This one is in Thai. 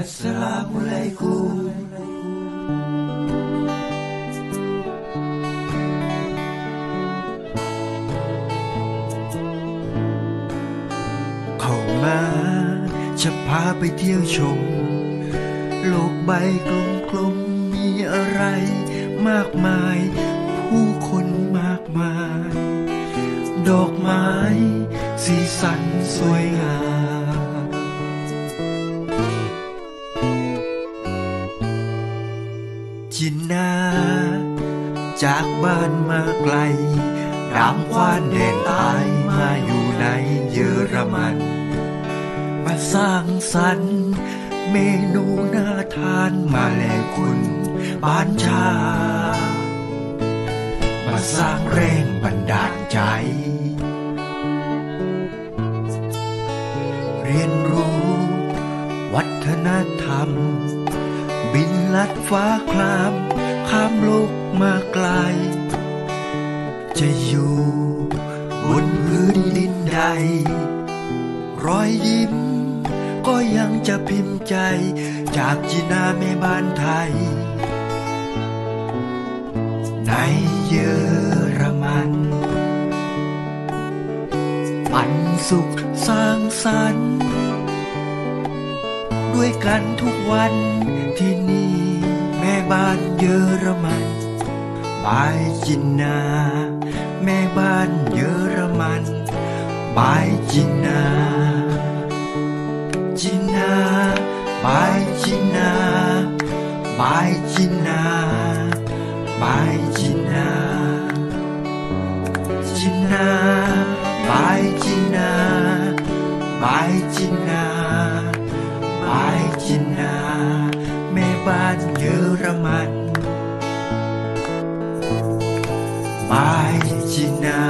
อัสสลามุอะลัยกุมเขามาจะพาไปเที่ยวชม โลกใบกลมๆมีอะไรมากมาย ผู้คนมากมาย ดอกไม้ สีสันสวยงาม จินนาจากบ้านมาไกลรามควานแดนตายมาอยู่ในเยอรมัน มาสร้างสรรค์เมนูน่าทานมาแลคุณบ้านชา มาสร้างแรงบันดาลใจ เรียนรู้ วัฒนธรรม บินลัดฟ้าคลาม ข้ามโลกมาไกล จะอยู่บนพื้นดินใด รอยยิ้ม ก็ยังจะพิมพ์ใจ จากจีนาแม่บ้านไทย ในเยอรมันปันสุขสร้างสรรค์ ด้วยกันทุกวันที่นี่ แม่บ้านเยอรมันบายจินนา แม่บ้านเยอรมันบายจินนา จินนาบายจินนาบายจินนาบายจินนาจินนาบายจินนาบายจินนา บ้านเยอรมันบายจินา